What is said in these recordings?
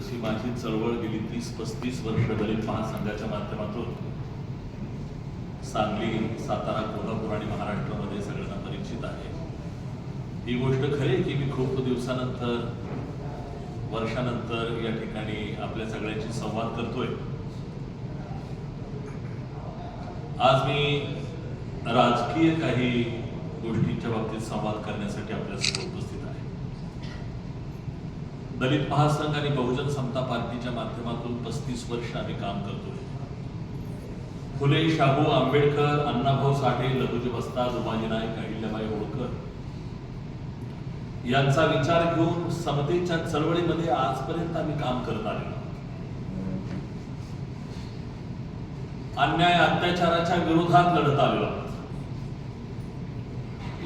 तशी माझी चळवळ गेली तीस पस्तीस वर्ष दलित महासंघाच्या माध्यमातून सांगली सातारा कोल्हापूर आणि महाराष्ट्रामध्ये सगळ्यांना परिचित आहे. ही गोष्ट खरी की मी खूप दिवसानंतर वर्षानंतर या ठिकाणी आपल्या सगळ्यांशी संवाद करतोय. आज मी राजकीय काही गोष्टींच्या बाबतीत संवाद करण्यासाठी आपल्यासमोर उपस्थित दलित महासंघ आणि बहुजन समता पार्टीच्या माध्यमातून पस्तीस वर्ष आम्ही काम करतोय फुले शाहू आंबेडकर अण्णाभाऊ साठे लघुजी वस्ताद उमाजी नाईक अहिल्याबाई होळकर यांचा विचार घेऊन समतेच्या चळवळीमध्ये आजपर्यंत आम्ही काम करत आलेलो अन्याय अत्याचाराच्या विरोधात लढत आलेलो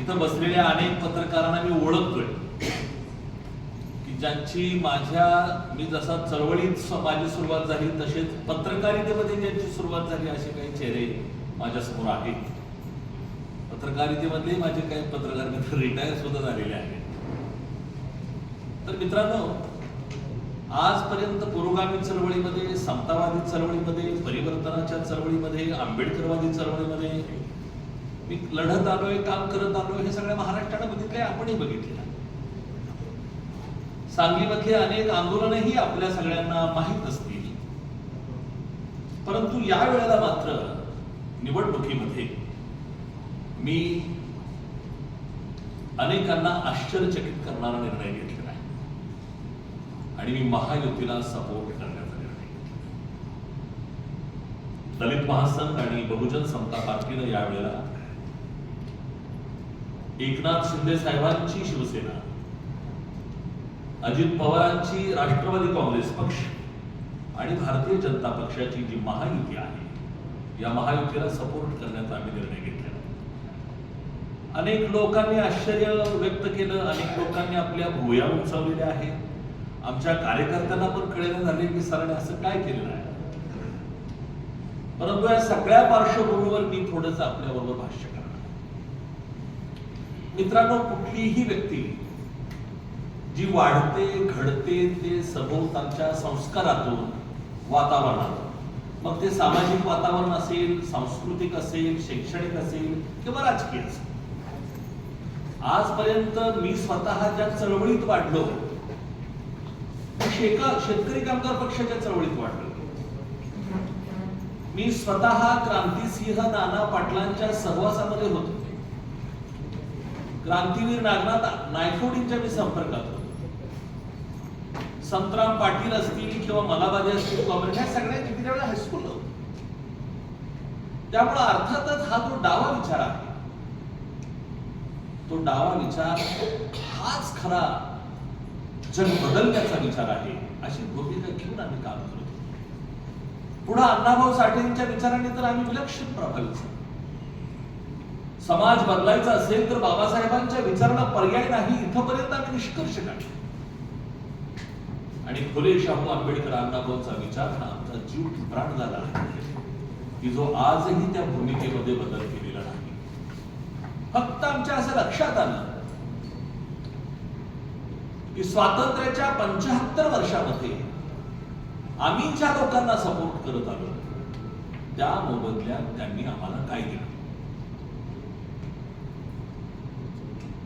इथं बसलेल्या अनेक पत्रकारांना मी ओळखतोय. ज्यांची माझ्या मी जसा चळवळीत माझी सुरुवात झाली तसेच पत्रकारितेमध्ये ज्यांची सुरुवात झाली असे काही चेहरे माझ्यासमोर आहेत. पत्रकारितेमध्ये माझे काही पत्रकार मित्र रिटायर सुद्धा झालेले आहेत. तर मित्रांनो आजपर्यंत पुरोगामी चळवळीमध्ये समतावादी चळवळीमध्ये परिवर्तनाच्या चळवळीमध्ये आंबेडकरवादी चळवळीमध्ये मी लढत आलोय काम करत आलोय हे सगळ्या महाराष्ट्रानं बघितलंय आपणही बघितले सांगलीमधली अनेक आंदोलनही आपल्या सगळ्यांना माहीत असतील परंतु या वेळेला मात्र निवडणुकीमध्ये मी अनेकांना आश्चर्यचकित करणारा निर्णय घेतलेला आहे. आणि मी महायुतीला सपोर्ट करण्याचा निर्णय घेतला दलित महासंघ आणि बहुजन समता पार्टीनं यावेळेला एकनाथ शिंदे साहेबांची शिवसेना अजित पवारांची राष्ट्रवादी काँग्रेस पक्ष आणि भारतीय जनता पक्षाची जी महायुती आहे या महायुतीला सपोर्ट करण्याचा आम्ही निर्णय घेतला अनेक लोकांनी आश्चर्य व्यक्त केलं अनेक लोकांनी आपल्या भुया उंचावलेल्या आहेत. आमच्या कार्यकर्त्यांना पण कळेल झाले की सरांनी असं काय केलेलं आहे. परंतु या सगळ्या पार्श्वभूमीवर मी थोडंसं आपल्याबरोबर भाष्य करणार मित्रांनो कुठलीही व्यक्ती जी वाढते घडते ते सभोवतालच्या संस्कारातून वातावरणातून. मग ते सामाजिक वातावरण असेल सांस्कृतिक असेल शैक्षणिक असेल किंवा राजकीय असेल. आजपर्यंत मी स्वतः ज्या चळवळीत वाढलो शेका शेतकरी कामगार पक्षाच्या चळवळीत वाढलो. मी स्वतः क्रांतीसिंह नाना पाटलांच्या सहवासामध्ये होतो. क्रांतीवीर नागनाथ नायकोडींच्या मी संपर्कात संतराम पाटील असतील किंवा मलाबाजी असतील काँग्रेस ह्या सगळ्या किती वेळेला हायस्कूल होतो. त्यामुळे अर्थातच हा जो डावा विचार आहे तो डावा विचार हाच खरा जग बदलण्याचा विचार आहे अशी भूमिका घेऊन आम्ही काम करतो पुढे अण्णाभाऊ साठेंच्या विचाराने तर आम्ही विलक्षण प्रभावित झालो. समाज बदलायचा असेल तर बाबासाहेबांच्या विचाराला पर्याय नाही इथपर्यंत आम्ही निष्कर्ष काढले. आणि फुले शाहू आंबेडकर अण्णाभाऊचा विचार हा आमचा जीव प्राण झाला आहे. की जो आजही त्या भूमिकेमध्ये बदल केलेला नाही. फक्त आमच्या असं लक्षात आलं की स्वातंत्र्याच्या पंचाहत्तर वर्षामध्ये आम्ही ज्या लोकांना सपोर्ट करत आलो त्या मोबदल्यात त्यांनी आम्हाला काय दिलं?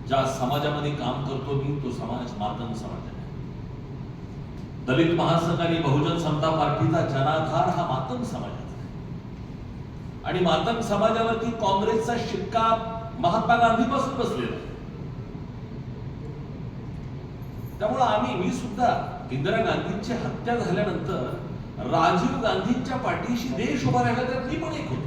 ज्या समाजामध्ये काम करतो मी तो समाज मातंग समाज आहे. दलित महासंघ आणि बहुजन समता पार्टीचा जनाधार हा मातंग समाजाचा आहे. आणि मातंग समाजावरती काँग्रेसचा शिक्का महात्मा गांधीपासून बसलेला आहे. त्यामुळे आम्ही मी सुद्धा इंदिरा गांधींची हत्या झाल्यानंतर राजीव गांधींच्या पाठीशी देश उभा राहिला तर मी पण एक होतो.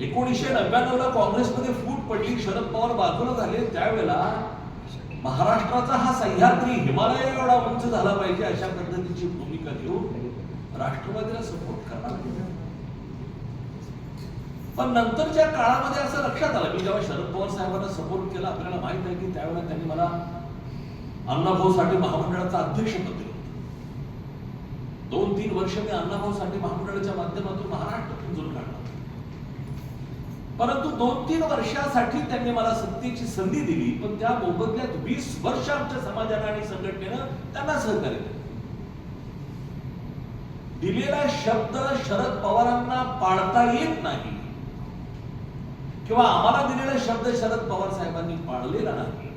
एकोणीसशे नव्याण्णव ला काँग्रेसमध्ये फूट पडली शरद पवार बाजूला झाले त्यावेळेला महाराष्ट्राचा हा सह्याद्री हिमालय एवढा उंच झाला पाहिजे अशा पद्धतीची भूमिका घेऊन राष्ट्रवादीला सपोर्ट करणार पण नंतरच्या काळामध्ये असं लक्षात आलं. मी जेव्हा शरद पवार साहेबांना सपोर्ट केला आपल्याला माहीत आहे की त्यावेळेला त्यांनी मला अण्णाभाऊ साठे महामंडळाचं अध्यक्षपद दिलं दोन तीन वर्ष मी अण्णाभाऊ साठे महामंडळाच्या माध्यमातून महाराष्ट्र पिंजून काढला परंतु दोन तीन वर्षासाठी त्यांनी मला सत्तेची संधी दिली पण त्या मोबदल्यात वीस वर्ष आमच्या समाजानं आणि संघटनेनं त्यांना सहकार्य केलं. दिलेला शब्द शरद पवारांना पाळता येत नाही. किंवा आम्हाला दिलेला शब्द शरद पवार साहेबांनी पाळलेला नाही.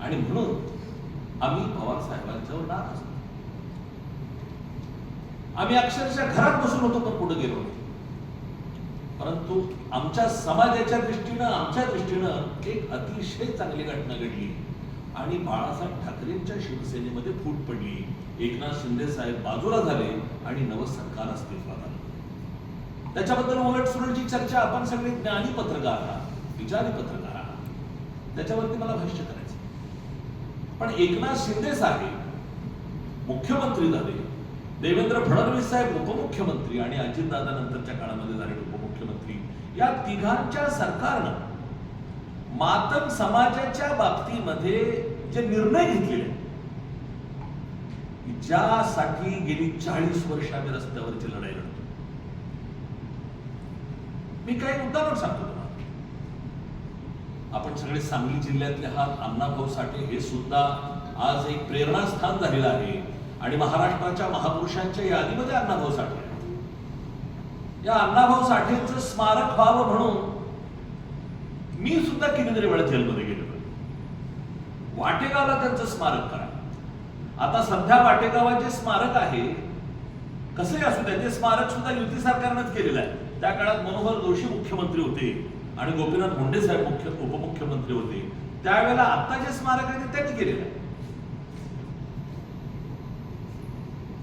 आणि म्हणून आम्ही पवार साहेबांच्यावर नाराज आम्ही अक्षरशः घरात बसून होतो पण पुढे गेलो नाही. परंतु आमच्या समाजाच्या दृष्टीनं आमच्या दृष्टीनं एक अतिशय चांगली घटना घडली. आणि बाळासाहेब ठाकरेंच्या शिवसेनेमध्ये फूट पडली. एकनाथ शिंदे साहेब बाजूला झाले आणि नवं सरकार अस्तित्वात आलं. त्याच्याबद्दल उलट सुलटची चर्चा आपण सगळे ज्ञानी पत्रकार आहात विचारी पत्रकार आहात. त्याच्यावरती मला भाष्य करायचं पण एकनाथ शिंदे साहेब मुख्यमंत्री झाले. देवेंद्र फडणवीस साहेब उपमुख्यमंत्री आणि अजितदादा नंतरच्या काळामध्ये झालेले या तिघांच्या सरकारनं मातम समाजाच्या बाबतीमध्ये जे निर्णय घेतलेले ज्यासाठी गेली चाळीस वर्ष आम्ही रस्त्यावरची लढाई लढतो. मी काही उदाहरण सांगतो तुम्हाला. आपण सगळे सांगली जिल्ह्यातले आहात अण्णाभाऊ साठे हे सुद्धा आज एक प्रेरणास्थान झालेलं आहे. आणि महाराष्ट्राच्या महापुरुषांच्या यादीमध्ये अण्णाभाऊ साठे. या अण्णाभाऊ साठेंचं स्मारक व्हावं म्हणून मी सुद्धा कितीतरी वेळा जेलमध्ये गेलो वाटेगावला त्यांचं स्मारक करा. आता सध्या वाटेगावाचे स्मारक आहे कसंही असू द्या ते स्मारक सुद्धा युती सरकारनंच केलेलं आहे. त्या काळात मनोहर जोशी मुख्यमंत्री होते आणि गोपीनाथ मुंडे साहेब मुख्य उपमुख्यमंत्री होते. त्यावेळेला आता जे स्मारक आहे ते त्यांनी केलेलं आहे.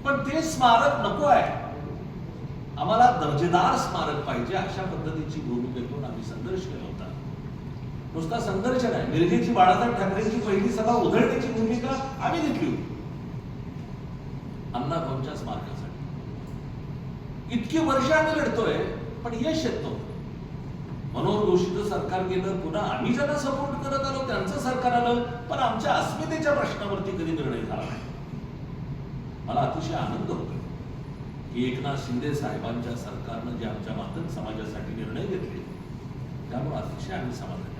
पण ते स्मारक नको आहे. आम्हाला दर्जेदार स्मारक पाहिजे अशा पद्धतीची भूमिका घेऊन आम्ही संघर्ष केला होता. नुसता संघर्ष नाही मिरजेची बाळासाहेब ठाकरेंची पहिली सभा उधळण्याची भूमिका आम्ही घेतली होती. अण्णाभाऊच्या स्मारकासाठी. इतकी वर्ष आम्ही लढतोय पण यश येत नव्हतं. मनोहर जोशीचं सरकार गेलं पुन्हा आम्ही ज्यांना सपोर्ट करत आलो त्यांचं सरकार आलं पण आमच्या अस्मितेच्या प्रश्नावरती कधी निर्णय झाला नाही. मला अतिशय आनंद होतो की एकनाथ शिंदे साहेबांच्या सरकारनं जे आमच्या मातन समाजासाठी निर्णय घेतले त्यामुळे अतिशय आम्ही समाधानी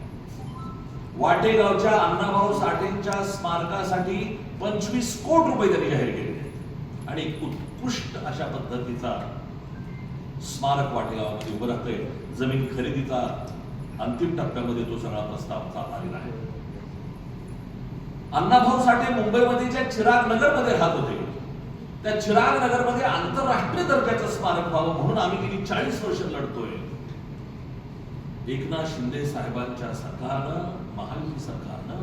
वाटेगावच्या अण्णाभाऊ साठेंच्या स्मारकासाठी पंचवीस कोट रुपये त्यांनी जाहीर केलेले आणि एक उत्कृष्ट अशा पद्धतीचा स्मारक वाटेगावामध्ये उभं राहतंय. जमीन खरेदीचा अंतिम टप्प्यामध्ये तो सगळा प्रस्ताव चालू आलेला आहे. अण्णाभाऊ साठे मुंबईमध्ये ज्या चिराग नगरमध्ये राहत होते त्या चिराग नगरमध्ये आंतरराष्ट्रीय दर्जाचं स्मारक व्हावं म्हणून आम्ही गेली चाळीस वर्ष लढतोय एकनाथ शिंदे साहेबांच्या सरकारनं महायुती सरकारनं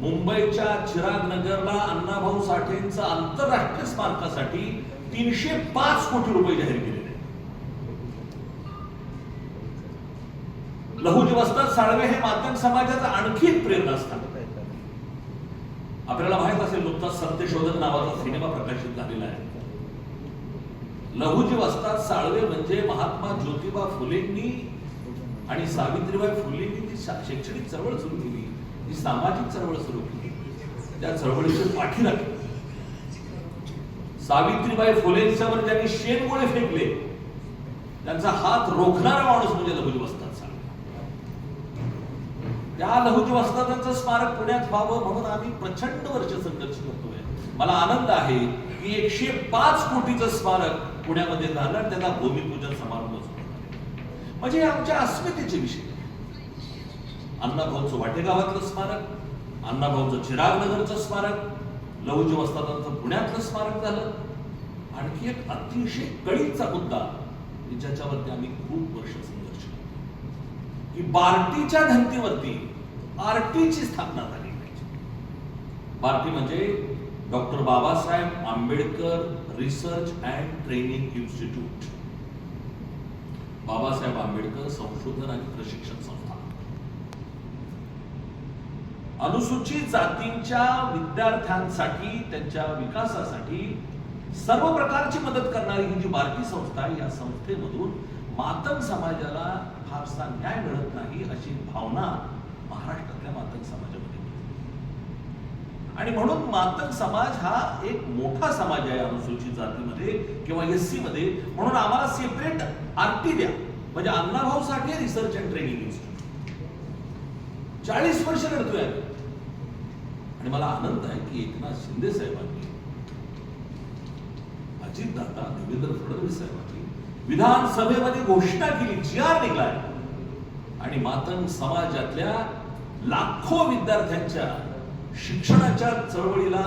मुंबईच्या चिराग नगरला अण्णाभाऊ साठेंचं आंतरराष्ट्रीय स्मारकासाठी तीनशे पाच कोटी रुपये जाहीर केलेले आहेत. लहुजी साळवे हे मातंग समाजाचं आणखी प्रेरणा असतात आपल्याला माहीत असेल नुकताच सत्यशोधक नावाचा सिनेमा प्रकाशित झालेला आहे. लघुजीव असतात साळवे म्हणजे महात्मा ज्योतिबा फुलेंनी आणि सावित्रीबाई फुलेंनी ती शैक्षणिक चळवळ सुरू केली. जी सामाजिक चळवळ सुरू केली. त्या चळवळीचे पाठी राखली सावित्रीबाई फुलेंच्यावर त्यांनी शेणगोळे फेकले. त्यांचा हात रोखणारा माणूस म्हणजे लघुजीव असतात. त्या लहुजी स्मारक पुण्यात व्हावं म्हणून आम्ही प्रचंड वर्ष संघर्ष करतोय. मला आनंद आहे की एकशे पाच कोटीचं स्मारक पुण्यामध्ये झालं आणि त्याला भूमिपूजन समारंभ म्हणजे आमच्या अस्मितेचे विषय. अण्णाभाऊचं वाटेगावातलं स्मारक अण्णाभाऊचं चिराग नगरचं स्मारक लहुजी वस्तादांचं पुण्यातलं स्मारक झालं. आणखी एक अतिशय कळीचा मुद्दा ज्याच्यावरती आम्ही खूप वर्ष संघर्ष की बार्टीच्या धर्तीवरती आरटीची स्थापना झाली पाहिजे. बार्टी म्हणजे doctor Babasaheb Ambedkar research and training institute. Babasaheb Ambedkar संशोधन आणि प्रशिक्षण संस्था. अनुसूचित जातींच्या विद्यार्थ्यांसाठी त्यांच्या विकासासाठी सर्व प्रकारची मदत करणारी ही जी बारकी संस्था आहे या संस्थेमधून मातम समाजाला फारसा न्याय मिळत नाही अशी भावना महाराष्ट्रातल्या मातक समाजामध्ये आणि म्हणून मातक समाज हा एक मोठा समाज आहे अनुसूचित जातीमध्ये किंवा एस सी मध्ये म्हणून आम्हाला सेपरेट आरटी द्या. म्हणजे Annabhau Sathe research and training institute चाळीस वर्ष लढतोय आणि मला आनंद आहे की एकनाथ शिंदे साहेबांनी अजितदादा देवेंद्र फडणवीस साहेबांनी विधानसभेमध्ये घोषणा केली जी आर निघलाय आणि मातंग समाजातल्या लाखो विद्यार्थ्यांच्या शिक्षणाच्या चळवळीला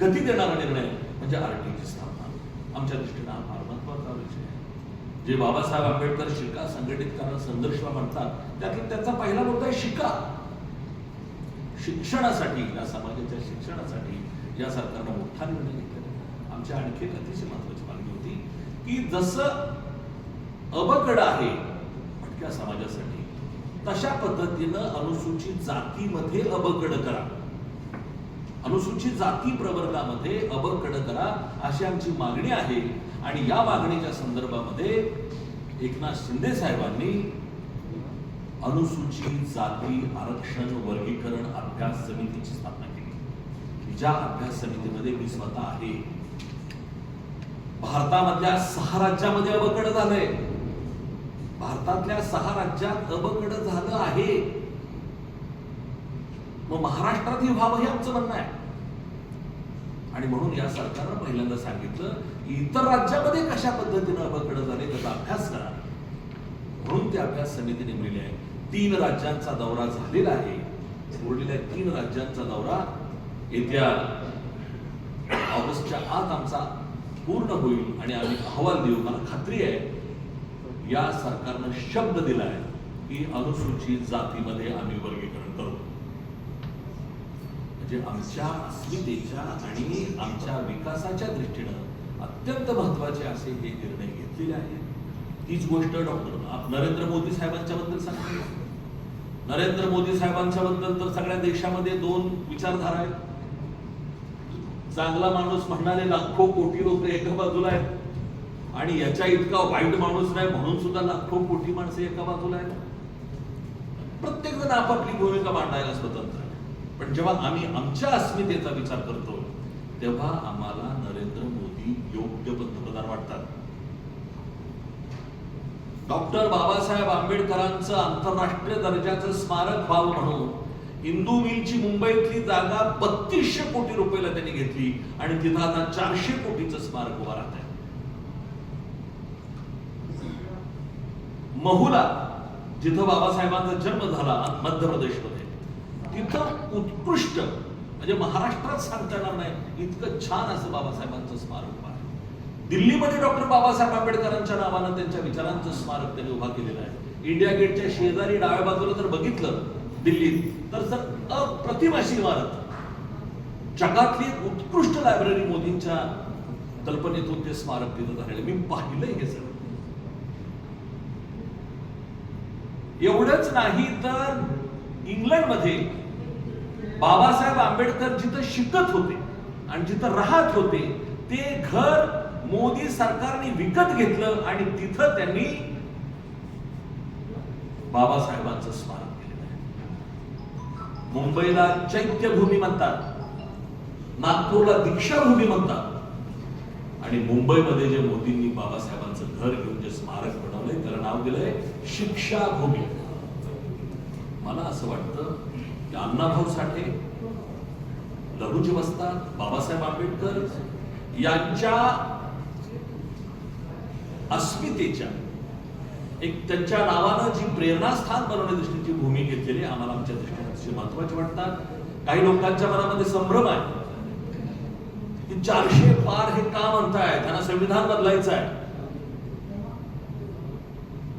गती देणारा निर्णय म्हणजे आरटीची स्थापना. आमच्या दृष्टीनं हा फार महत्त्वाचा विषय जे बाबासाहेब आंबेडकर शिका संघटित करा संघर्ष म्हणतात त्यातला त्याचा पहिला मुद्दा आहे शिका. शिक्षणासाठी या समाजाच्या शिक्षणासाठी या सरकारनं मोठा निर्णय घेतलेला आमच्या आणखी एक अतिशय महत्वाची मागणी होती की जसं अबकड आहे भटक्या समाजासाठी. तशा पद्धतीनं अनुसूचित जातीमध्ये अबकड करा. अनुसूचित जाती प्रवर्गामध्ये अबकड करा अशी आमची मागणी आहे. आणि या मागणीच्या संदर्भामध्ये एकनाथ शिंदे साहेबांनी अनुसूचित जाती आरक्षण वर्गीकरण अभ्यास समितीची स्थापना केली. ज्या अभ्यास समितीमध्ये मी स्वतः आहे भारतामधल्या सहा राज्यामध्ये अबकड झालंय. भारतातल्या सहा राज्यात अबकड झालं आहे. मग महाराष्ट्रात हे व्हावं हे आमचं म्हणणं आहे. आणि म्हणून या सरकारनं पहिल्यांदा सांगितलं इतर राज्यामध्ये कशा पद्धतीनं अबकड झाले त्याचा अभ्यास करा. म्हणून ते अभ्यास समिती नेमलेली आहे. तीन राज्यांचा दौरा झालेला आहे. उरलेल्या तीन राज्यांचा दौरा येत्या ऑगस्टच्या आत आमचा पूर्ण होईल आणि आम्ही अहवाल देऊ. मला खात्री आहे या सरकारनं शब्द दिलाय की अनुसूचित जातीमध्ये आम्ही वर्गीकरण करू. म्हणजे आमच्या अस्मितेच्या आणि आमच्या विकासाच्या दृष्टीनं अत्यंत महत्त्वाचे असे हे निर्णय घेतलेले आहेत. तीच गोष्ट डॉक्टर नरेंद्र मोदी साहेबांच्या बद्दल सांगितलं नरेंद्र मोदी साहेबांच्या बद्दल तर सगळ्या देशामध्ये दोन विचारधारा आहेत. चांगला माणूस म्हणणारे लाखो कोटी लोक एका बाजूला आहेत. आणि याच्या इतका वाईट माणूस नाही म्हणून सुद्धा लाखो कोटी माणसं एका बाजूला आहेत. प्रत्येक जण आपापली भूमिका मांडायला स्वतंत्र आहे. पण जेव्हा आम्ही आमच्या अस्मितेचा विचार करतो तेव्हा आम्हाला नरेंद्र मोदी योग्य पंतप्रधान वाटतात. डॉक्टर बाबासाहेब आंबेडकरांचं आंतरराष्ट्रीय दर्जाचं स्मारक व्हावं म्हणून इंदू मिलची मुंबईतली जागा बत्तीसशे कोटी रुपयाला त्यांनी घेतली आणि तिथं आता चारशे कोटीचं स्मारक उभा राहत आहे महुला जिथं बाबासाहेबांचा जन्म झाला मध्य प्रदेशमध्ये तिथं उत्कृष्ट म्हणजे महाराष्ट्रात सांगता येणार नाही इतकं छान असं बाबासाहेबांचं स्मारक आहे. दिल्लीमध्ये डॉक्टर बाबासाहेब आंबेडकरांच्या नावानं त्यांच्या विचारांचं स्मारक त्यांनी उभा केलेलं आहे. इंडिया गेटच्या शेजारी डाव्या बाजूला जर बघितलं दिल्लीत तर सर अप्रतिम अशी इमारत. जगातली उत्कृष्ट लायब्ररी मोदींच्या कल्पनेतून ते स्मारक तिथं झालेलं मी पाहिलंय हे सगळं. एवढंच नाही तर इंग्लंडमध्ये बाबासाहेब आंबेडकर जिथं शिकत होते आणि जिथं राहत होते ते घर मोदी सरकारने विकत घेतलं आणि तिथं त्यांनी बाबासाहेबांचं स्मारक केलेलं आहे. मुंबईला चैत्यभूमी म्हणतात नागपूरला दीक्षाभूमी म्हणतात. आणि मुंबईमध्ये जे मोदींनी बाबासाहेबांचं घर घेऊन जे स्मारक बनवलंय नाव दिलंय शिक्षा भूमी. मला असं वाटतं की अण्णाभाऊ साठे लघुजी बसतात बाबासाहेब आंबेडकर यांच्या अस्मितेच्या एक त्यांच्या नावानं जी प्रेरणास्थान बनवण्या दृष्टीची भूमी घेतलेली आम्हाला आमच्या दृष्टीने अतिशय वाटतात. काही लोकांच्या मनामध्ये संभ्रम आहे. की चारशे पार हे का म्हणताय त्यांना संविधान बदलायचं आहे.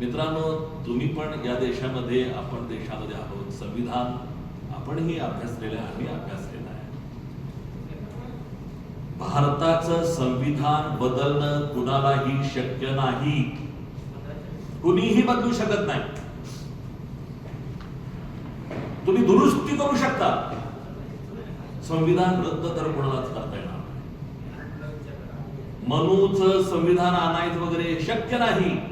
मित्रांनो तुम्ही पण या देशामध्ये आपण देशामध्ये आहोत. संविधान आपणही अभ्यासलेलं आहे आम्ही अभ्यासलेलं आहे. भारताचं संविधान बदलणं कुणालाही शक्य नाही. कुणीही बदलू शकत नाही. तुम्ही दुरुस्ती करू शकता. संविधान रद्द तर कोणालाच करता येणार मनूच संविधान आणायचं वगैरे शक्य नाही.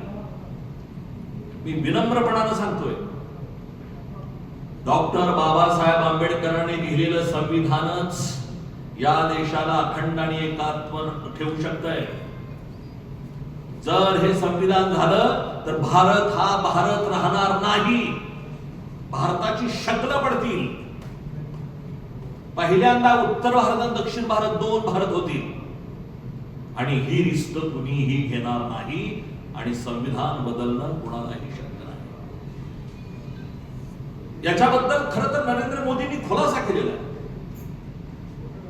मी विनम्रपणानं सांगतोय. डॉक्टर बाबासाहेब आंबेडकरांनी लिहिलेलं संविधानच या देशाला अखंड आणि एकात्म ठेवू शकतंय. जर हे संविधान झालं तर भारत हा भारत राहणार नाही. भारताची शकल पडतील. पहिल्यांदा उत्तर भारत आणि दक्षिण भारत दोन भारत होतील. आणि ही रिस्त कुणीही घेणार नाही. आणि संविधान बदलणं कुणालाही शक्य नाही. याच्याबद्दल खरं तर नरेंद्र मोदींनी खुलासा केलेला आहे.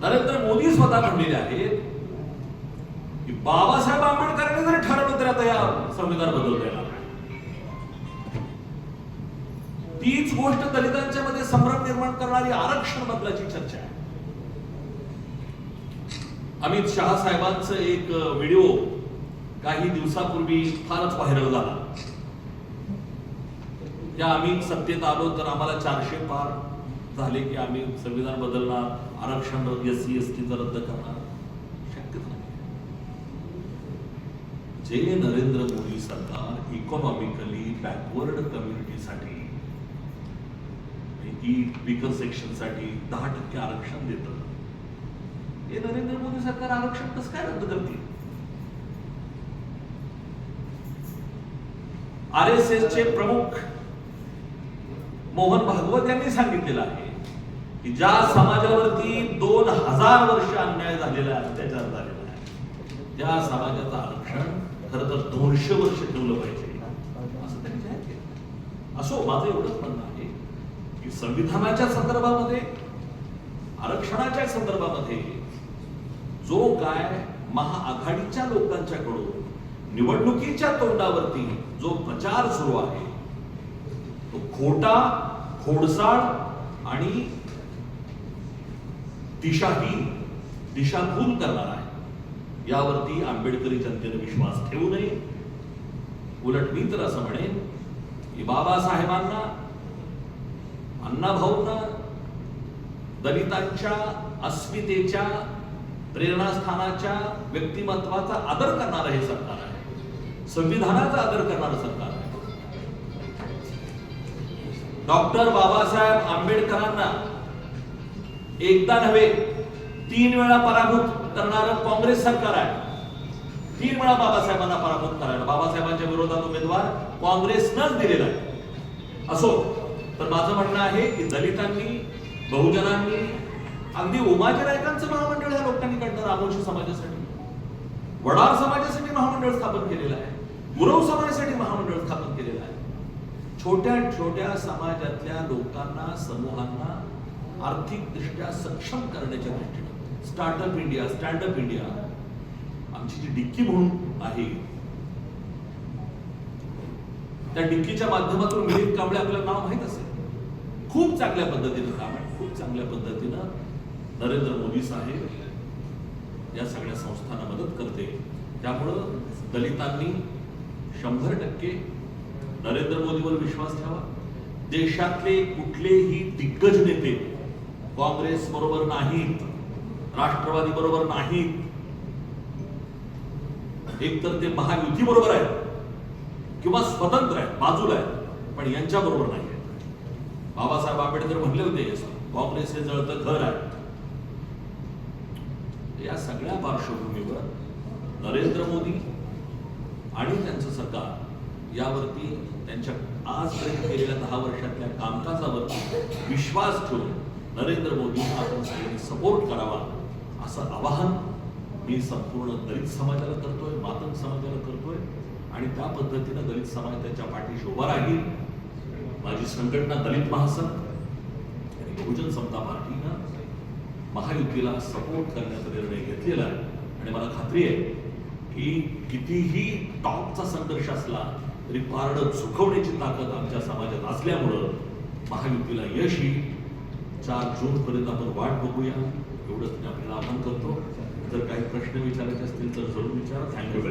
नरेंद्र मोदी स्वतः म्हणलेले आहेत की बाबासाहेब आंबेडकरांनी जर ठरवलं तर आता या संविधान बदलता येणार तीच गोष्ट दलितांच्या मध्ये संभ्रम निर्माण करणारी आरक्षण बदलाची चर्चा आहे. अमित शहा साहेबांचं एक व्हिडिओ काही दिवसापूर्वी फारच व्हायरल झाला त्या आम्ही सत्तेत आलो तर आम्हाला चारशे पार झाले की आम्ही संविधान बदलणार, आरक्षण एस सी एस टीचं रद्द करणार. शक्यच नाही. जे नरेंद्र मोदी सरकार इकॉनॉमिकली बॅकवर्ड कम्युनिटीसाठी की विकर सेक्शनसाठी दहा टक्के आरक्षण देतं. हे नरेंद्र मोदी सरकार आरक्षण कसं काय रद्द करतील? आर एस एस चे प्रमुख मोहन भागवत यांनी सांगितलेलं आहे की ज्या समाजावरती दोन हजार वर्ष अन्याय झालेला आहे अत्याचार झालेला आहे त्या समाजाचं आरक्षण खरं तर दोनशे वर्ष ठेवलं पाहिजे. असं त्यांनी जाहीर केलं. असो माझं एवढंच म्हणणं आहे की संविधानाच्या संदर्भामध्ये आरक्षणाच्या संदर्भामध्ये जो काय महाआघाडीच्या लोकांच्याकडून निवडणुकीच्या तोंडावरती जो प्रचार सुरू आहे तो खोटा खोडसाळ आणि दिशाहीन दिशाभूल करणार आहे. यावरती आंबेडकरी जनतेने विश्वास ठेवू नये. उलट मी तर असं म्हणेन की बाबासाहेबांना अण्णाभाऊंना दलितांच्या अस्मितेच्या प्रेरणास्थानाच्या व्यक्तिमत्वाचा आदर करणारं हे सरकार आहे. संविधानाचा आदर करणारं सरकार डॉक्टर बाबासाहेब आंबेडकरांना एकदा नव्हे तीन वेळा पराभूत करणारं काँग्रेस सरकार आहे. तीन वेळा बाबासाहेबांना पराभूत करायला. बाबासाहेबांच्या विरोधात उमेदवार काँग्रेसनंच दिलेला आहे. असो तर माझं म्हणणं आहे की दलितांनी बहुजनांनी अगदी उमाजी नायकांचं महामंडळ ह्या लोकांनी काढलं रामोशी समाजासाठी. वडार समाजासाठी महामंडळ स्थापन केलेलं आहे. गुरव समाजासाठी महामंडळ स्थापन केलेलं आहे. छोट्या छोट्या समाजातल्या लोकांना समूहांना आर्थिक दृष्ट्या सक्षम करण्याच्या दृष्टीने स्टार्टअप इंडिया स्टँडअप इंडिया आमची जी डिक्की म्हणून आहे त्या डिक्कीच्या माध्यमातून मिलिंद कांबळे आपल्याला नाव माहीत असेल. खूप चांगल्या पद्धतीनं काम आहे. खूप चांगल्या पद्धतीनं नरेंद्र मोदी साहेब या सगळ्या संस्थांना मदत करते. त्यामुळं दलितांनी शंभर टक्के नरेंद्र मोदीवर विश्वास ठेवा. देशातले कुठलेही दिग्गज नेते काँग्रेस बरोबर नाहीत राष्ट्रवादी बरोबर नाहीत. एक तर ते महायुती बरोबर आहेत किंवा स्वतंत्र आहेत बाजूला आहेत पण यांच्या बरोबर नाही आहेत. बाबासाहेब आंबेडकर म्हणले होते काँग्रेस हे जळतं घर आहे. या सगळ्या पार्श्वभूमीवर नरेंद्र मोदी आणि त्यांचं सरकार यावरती त्यांच्या आजपर्यंत केलेल्या दहा वर्षातल्या कामकाजावरती विश्वास ठेवून नरेंद्र मोदींना आपण सगळ्यांनी सपोर्ट करावा असं आवाहन मी संपूर्ण दलित समाजाला करतोय मातंग समाजाला करतोय आणि त्या पद्धतीनं दलित समाज त्याच्या पाठीशी उभा राहील. माझी संघटना दलित महासंघ आणि बहुजन समता पार्टीनं महायुतीला सपोर्ट करण्याचा निर्णय घेतलेला आहे. आणि मला खात्री आहे की कितीही टॉपचा संघर्ष असला तरी पारडं झुकवण्याची ताकद आमच्या समाजात असल्यामुळं महायुतीला यश येईल. चार जून पर्यंत आपण वाट बघूया. एवढंच मी आपल्याला आवाहन करतो. जर काही प्रश्न विचारायचे असतील तर जरूर विचारा. थँक्यू.